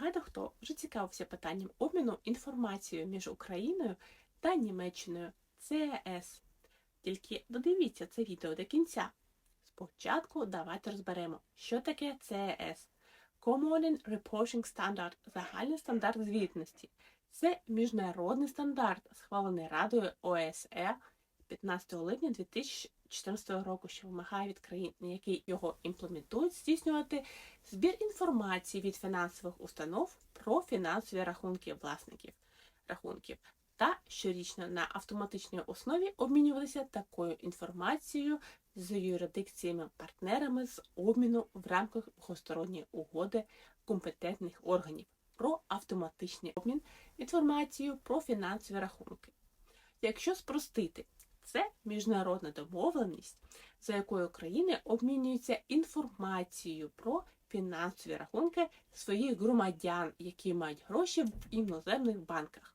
Багато хто вже цікавився питанням обміну інформацією між Україною та Німеччиною ЦС. Тільки додивіться це відео до кінця. Спочатку давайте розберемо, що таке ЦС. Common Reporting Standard – загальний стандарт звітності. Це міжнародний стандарт, схвалений Радою ОСР 15 липня 2014 року, що вимагає від країн, які його імплементують, здійснювати збір інформації від фінансових установ про фінансові рахунки власників рахунків та щорічно на автоматичній основі обмінювалися такою інформацією з юрисдикціями-партнерами з обміну в рамках двосторонньої угоди компетентних органів про автоматичний обмін інформацією про фінансові рахунки. Якщо спростити, це міжнародна домовленість, за якою країни обмінюються інформацією про фінансові рахунки своїх громадян, які мають гроші в іноземних банках.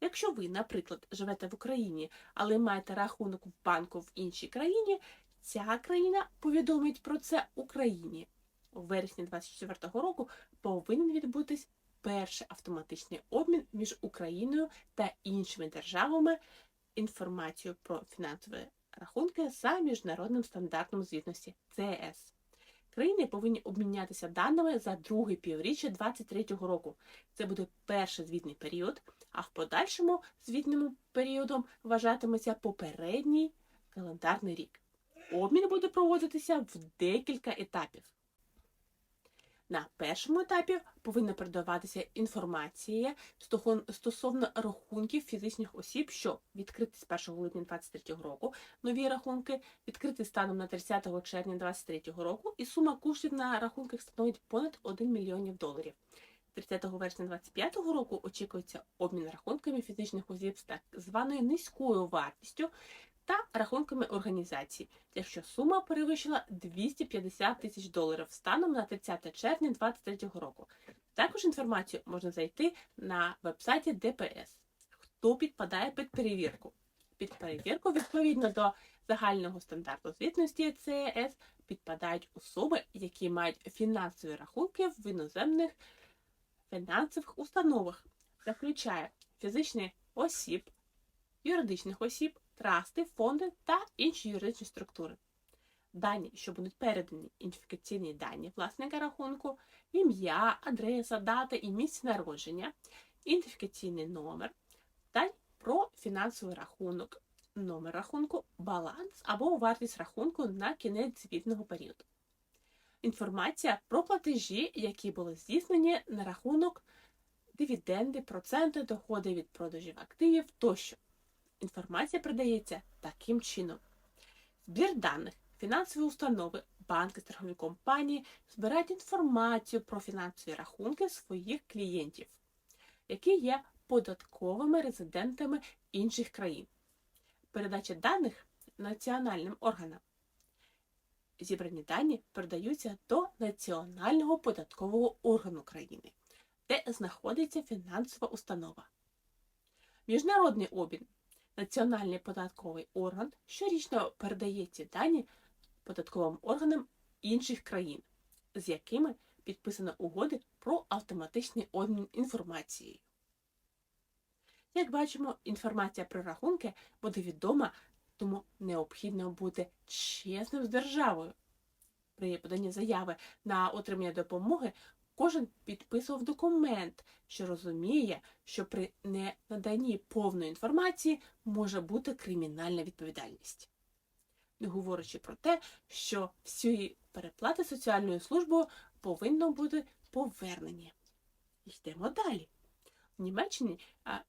Якщо ви, наприклад, живете в Україні, але маєте рахунок в банку в іншій країні, ця країна повідомить про це Україні. У вересні 2024 року повинен відбутись перший автоматичний обмін між Україною та іншими державами інформацією про фінансові рахунки за міжнародним стандартом звітності ЦС. Країни повинні обмінятися даними за друге півріччя 2023 року. Це буде перший звітний період, а в подальшому звітним періодом вважатиметься попередній календарний рік. Обмін буде проводитися в декілька етапів. На першому етапі повинна передаватися інформація стосовно рахунків фізичних осіб, що відкриті з 1 липня 2023 року, нові рахунки відкриті станом на 30 червня 2023 року, і сума коштів на рахунках становить понад 1 мільйонів доларів. 30 вересня 2025 року очікується обмін рахунками фізичних осіб з так званою низькою вартістю та рахунками організацій, якщо сума перевищила 250 тисяч доларів станом на 30 червня 2023 року. Також інформацію можна знайти на вебсайті ДПС. Хто підпадає під перевірку? Під перевірку відповідно до загального стандарту звітності ЦЕС підпадають особи, які мають фінансові рахунки в іноземних фінансових установах. Включає фізичних осіб, юридичних осіб, трасти, фонди та інші юридичні структури. Дані, що будуть передані ідентифікаційні дані власника рахунку, ім'я, адреса, дата і місце народження, ідентифікаційний номер, дані про фінансовий рахунок, номер рахунку, баланс або вартість рахунку на кінець звітного періоду. Інформація про платежі, які були здійснені на рахунок дивіденди, проценти, доходи від продажів активів тощо. Інформація передається таким чином. Збір даних, фінансові установи, банки, страхові компанії збирають інформацію про фінансові рахунки своїх клієнтів, які є податковими резидентами інших країн. Передача даних національним органам. Зібрані дані передаються до Національного податкового органу країни, де знаходиться фінансова установа. Міжнародний обмін Національний податковий орган щорічно передає ці дані податковим органам інших країн, з якими підписано угоди про автоматичний обмін інформацією. Як бачимо, інформація про рахунки буде відома, тому необхідно бути чесним з державою. При поданні заяви на отримання допомоги Кожен підписував документ, що розуміє, що при ненаданні повної інформації може бути кримінальна відповідальність. Не говорячи про те, що всі переплати соціальною службою повинно бути повернені. Йдемо далі. В Німеччині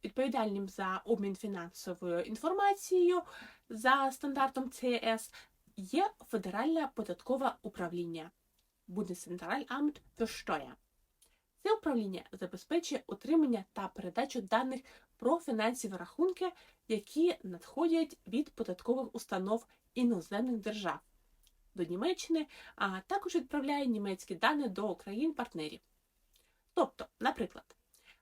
відповідальним за обмін фінансовою інформацією за стандартом ЦС є Федеральне податкове управління. Bundeszentralamt für Steuer. Це управління забезпечує отримання та передачу даних про фінансові рахунки, які надходять від податкових установ іноземних держав до Німеччини, а також відправляє німецькі дані до країн-партнерів. Тобто, наприклад,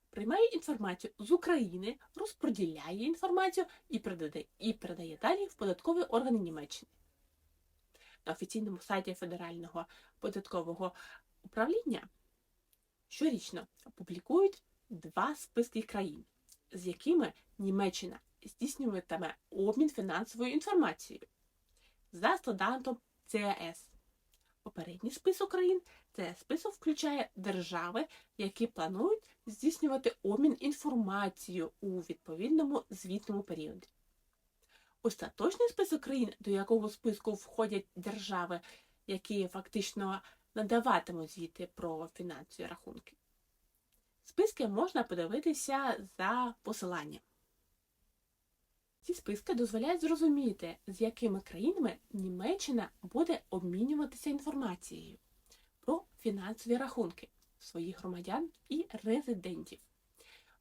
приймає інформацію з України, розподіляє інформацію і передає, і передає далі в податкові органи Німеччини. На офіційному сайті Федерального податкового управління Щорічно публікують два списки країн, з якими Німеччина здійснюватиме обмін фінансовою інформацією за стандартом ЦАЕС. Попередній список країн це список включає держави, які планують здійснювати обмін інформацією у відповідному звітному періоді. Остаточний список країн, до якого списку входять держави, які фактично надаватимуть звіти про фінансові рахунки. Списки можна подивитися за посиланням. Ці списки дозволяють зрозуміти, з якими країнами Німеччина буде обмінюватися інформацією про фінансові рахунки своїх громадян і резидентів.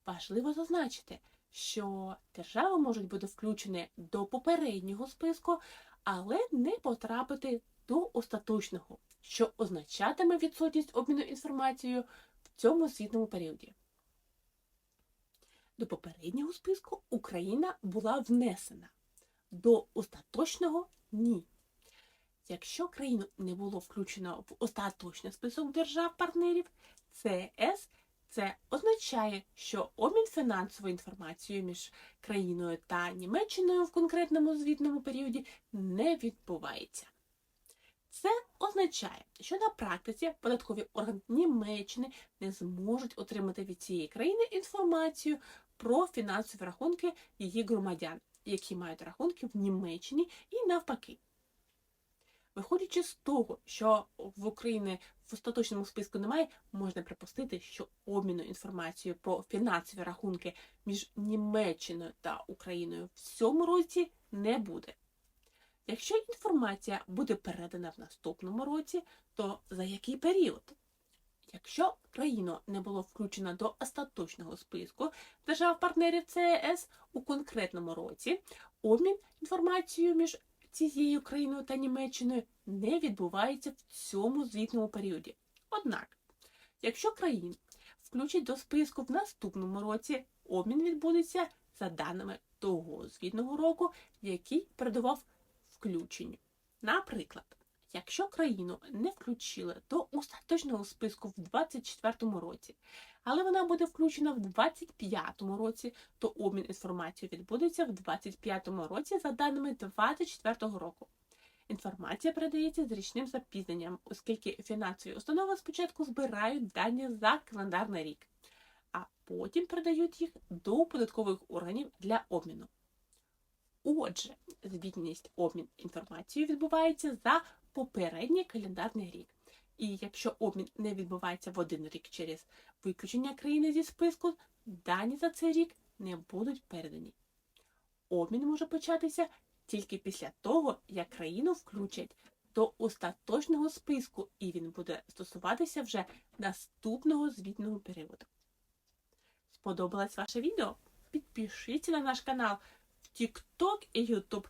Важливо зазначити, що держави можуть бути включені до попереднього списку, але не потрапити до остаточного, що означатиме відсутність обміну інформацією в цьому звітному періоді. До попереднього списку Україна була внесена, до остаточного ні. Якщо країну не було включено в остаточний список держав-партнерів, ЦС це означає, що обмін фінансовою інформацією між країною та Німеччиною в конкретному звітному періоді не відбувається. Це означає, що на практиці податкові органи Німеччини не зможуть отримати від цієї країни інформацію про фінансові рахунки її громадян, які мають рахунки в Німеччині і навпаки. Виходячи з того, що в Україні в остаточному списку немає, можна припустити, що обміну інформацією про фінансові рахунки між Німеччиною та Україною в цьому році не буде. Якщо інформація буде передана в наступному році, то за який період? Якщо країну не було включено до остаточного списку держав-партнерів ЦЕС у конкретному році, обмін інформацією між цією країною та Німеччиною не відбувається в цьому звітному періоді. Однак, якщо країн включать до списку в наступному році, обмін відбудеться за даними того звітного року, який передував включенню. Наприклад, якщо країну не включили до остаточного списку в 2024 році, але вона буде включена в 2025 році, то обмін інформацією відбудеться в 2025 році за даними 2024 року. Інформація передається з річним запізненням, оскільки фінансові установи спочатку збирають дані за календарний рік, а потім передають їх до податкових органів для обміну. Отже, звітність обмін інформацією відбувається за попередній календарний рік. І якщо обмін не відбувається в один рік через виключення країни зі списку, дані за цей рік не будуть передані. Обмін може початися тільки після того, як країну включать до остаточного списку, і він буде стосуватися вже наступного звітного періоду. Сподобалось ваше відео? Підпишіться на наш канал в TikTok і YouTube